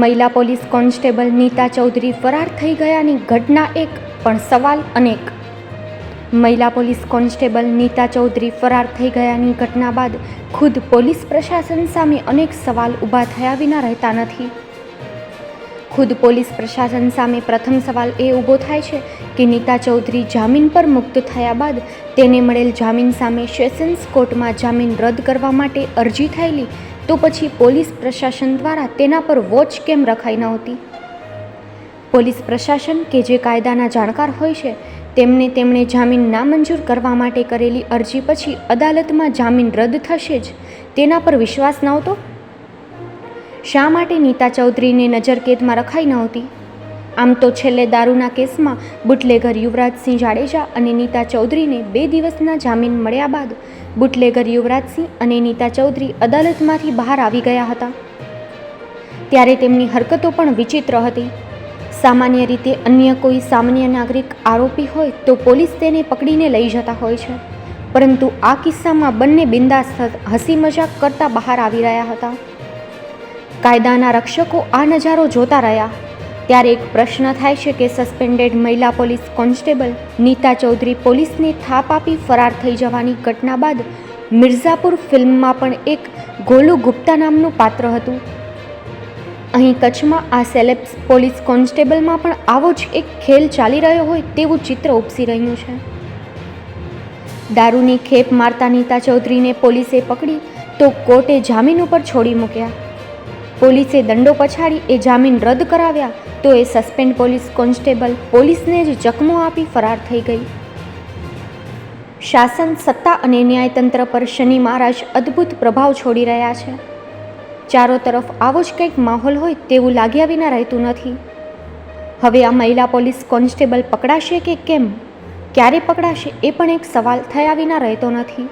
મહિલા police constable Nita Chaudhary ફરાર થઈ ગયાની ઘટના એક, પણ સવાલ અનેક. મહિલા પોલીસ કોન્સ્ટેબલ નીતા ચૌધરી ફરાર થઈ ગયાની ઘટના બાદ ખુદ પોલીસ પ્રશાસન સામે અનેક સવાલ ઊભા થયા વિના રહેતા નથી. ખુદ પોલીસ પ્રશાસન સામે પ્રથમ સવાલ એ ઊભો થાય છે કે નીતા ચૌધરી જામીન પર મુક્ત થયા બાદ તેને મળેલ જામીન સામે સેશન્સ કોર્ટમાં જામીન રદ કરવા માટે અરજી થયેલી તો પછી પોલીસ પ્રશાસન દ્વારા તેના પર વોચ કેમ રખાઈ નહોતી પોલીસ પ્રશાસન કે જે કાયદાના જાણકાર હોય છે, તેમને તેમણે જામીન નામંજૂર કરવા માટે કરેલી અરજી પછી અદાલતમાં જામીન રદ થશે જ, તેના પર વિશ્વાસ નહોતો? શા માટે નીતા ચૌધરીને નજરકેદમાં રખાઈ નહોતી આમ તો છેલ્લે દારૂના કેસમાં બુટલેગર યુવરાજસિંહ જાડેજા અને નીતા ચૌધરીને બે દિવસના જામીન મળ્યા બાદ બુટલેગર યુવરાજસિંહ અને નીતા ચૌધરી અદાલતમાંથી બહાર આવી ગયા હતા. ત્યારે તેમની હરકતો પણ વિચિત્ર હતી. સામાન્ય રીતે અન્ય કોઈ સામાન્ય નાગરિક આરોપી હોય તો પોલીસ તેને પકડીને લઈ જતા હોય છે. પરંતુ આ કિસ્સામાં બંને બિંદાસ હસી મજાક કરતા બહાર આવી રહ્યા હતા. કાયદાના રક્ષકો આ નજારો જોતા રહ્યા. ત્યારે એક પ્રશ્ન થાય છે કે સસ્પેન્ડેડ મહિલા પોલીસ કોન્સ્ટેબલ નીતા ચૌધરી પોલીસને થાપ આપી ફરાર થઈ જવાની ઘટના બાદ મિર્ઝાપુર ફિલ્મમાં પણ એક ગોલુ ગુપ્તા નામનું પાત્ર હતું. અહીં કચ્છમાં આ સેલેબ્સ પોલીસ કોન્સ્ટેબલમાં પણ આવો જ એક ખેલ ચાલી રહ્યો હોય તેવું ચિત્ર ઉપસી રહ્યું છે. દારૂની ખેપ મારતા નીતા ચૌધરીને પોલીસે પકડી તો કોર્ટે જામીન ઉપર છોડી મૂક્યા. પોલીસે દંડો પછાડી એ જામીન રદ કરાવ્યા, તો એ સસ્પેન્ડ પોલીસ કોન્સ્ટેબલ પોલીસને જ ચકમો આપી ફરાર થઈ ગઈ. શાસન, સત્તા અને ન્યાયતંત્ર પર શનિ મહારાજ અદ્ભુત પ્રભાવ છોડી રહ્યા છે. ચારો તરફ આવો જ કંઈક માહોલ હોય તેવું લાગ્યા વિના રહેતું નથી. હવે આ મહિલા પોલીસ કોન્સ્ટેબલ પકડાશે કે કેમ? ક્યારે પકડાશે એ પણ એક સવાલ થયા વિના રહેતો નથી.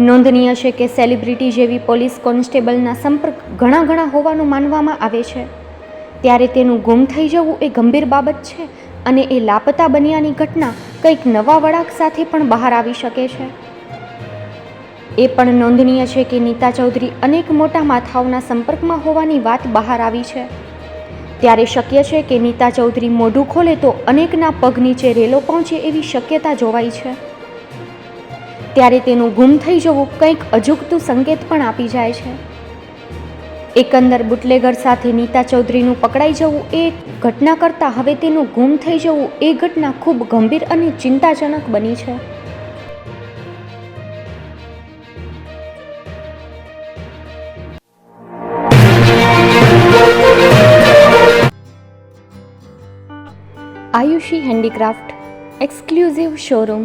નોંધનીય છે કે સેલિબ્રિટી જેવી પોલીસ કોન્સ્ટેબલના સંપર્ક ઘણા ઘણા હોવાનું માનવામાં આવે છે. ત્યારે તેનું ગુમ થઈ જવું એ ગંભીર બાબત છે અને એ લાપતા બન્યાની ઘટના કંઈક નવા વળાંક સાથે પણ બહાર આવી શકે છે. એ પણ નોંધનીય છે કે નીતા ચૌધરી અનેક મોટા માથાઓના સંપર્કમાં હોવાની વાત બહાર આવી છે. ત્યારે શક્ય છે કે નીતા ચૌધરી મોઢું ખોલે તો અનેકના પગ નીચે રેલો પહોંચે એવી શક્યતા જોવાઈ છે. ત્યારે તેનું ગુમ થઈ જવું કંઈક અજુગતું સંકેત પણ આપી જાય છે. એકંદર બુટલેગર સાથે નીતા ચૌધરીનું પકડાઈ જવું એ ઘટના કરતાં હવે તેનું ગુમ થઈ જવું એ ઘટના ખૂબ ગંભીર અને ચિંતાજનક બની છે. Ayushi handicraft, exclusive showroom.